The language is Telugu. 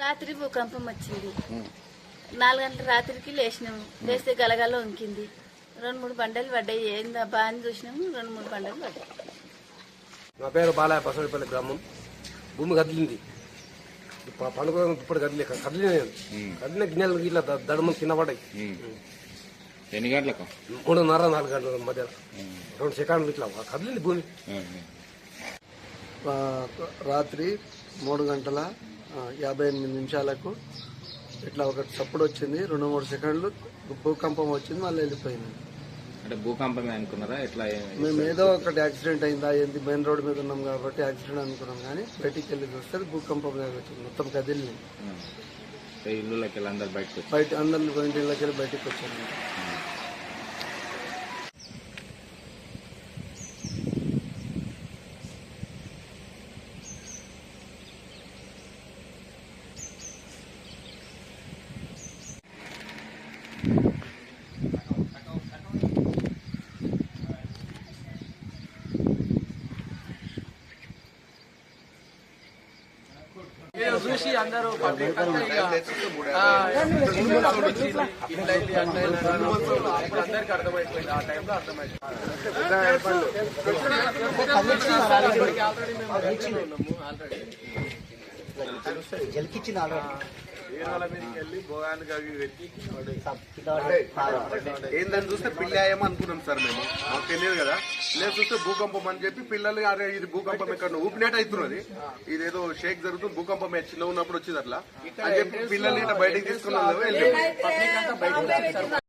రాత్రి భూకంపం వచ్చింది. నాలుగు గంటల రాత్రికి లేచినాము. లేస్తే గలగల వంకింది. రెండు మూడు బండలు పడ్డాయి. ఏందబ్బా అని చూసినాము. రెండు మూడు బండలు పడ్డాయి. నా పేరు బాలయ్య పసడిపల్లి గ్రామం. భూమి కదిలింది. పండుగ ఇప్పుడు కదిలే కదిలిన కదిలిన గిన్నెలు ఇట్లా ద- దడమని కింద పడ్డాయి. ఎన్ని గంటలకు? మూడున్నర నాలుగు గంటల మధ్య రెండు సెకండ్లు ఇట్లా కదిలింది భూమి. ఆ, రాత్రి మూడు గంటల యాభై ఎనిమిది నిమిషాలకు ఇట్లా ఒక చప్పుడు వచ్చింది రెండు మూడు సెకండ్లు భూకంపం వచ్చింది మళ్ళీ వెళ్ళిపోయింది. అంటే భూకంపమే అనుకున్నారా? ఎట్లా మేము ఏదో ఒకటి యాక్సిడెంట్ అయిందా ఏంది మెయిన్ రోడ్ మీద ఉన్నాం కాబట్టి యాక్సిడెంట్ అనుకున్నాం కానీ బయటికి వెళ్ళి చూస్తే భూకంపం వచ్చింది మొత్తం కదిలింది. ఇల్లులోకి వెళ్ళి అందరు బయటకు బయట అందరు ఇంటికి వెళ్ళి బయటికి వచ్చారు. చూసి అందరూ పబ్లిక్ అంతా అందరికీ అర్థమైపోయింది. ఆ టైంలో అర్థమైంది ఆల్రెడీ మేము ఆల్రెడీ. ఏనుగుల మీదకి వెళ్ళి భోగానికి అవి పెట్టి ఏందని చూస్తే పిల్లాయం అనుకున్నాం సార్ మేము. మాకు తెలియదు కదా. లేదు చూస్తే భూకంపం అని చెప్పి పిల్లలు అరే ఇది భూకంపం ఎక్కడ ఊపినట్టు అవుతున్నది ఇదేదో షేక్ జరుగుతుంది భూకంపం చిన్న ఉన్నప్పుడు వచ్చింది అట్లా. అని చెప్పి పిల్లల్ని ఇట్లా బయటకు తీసుకున్నాం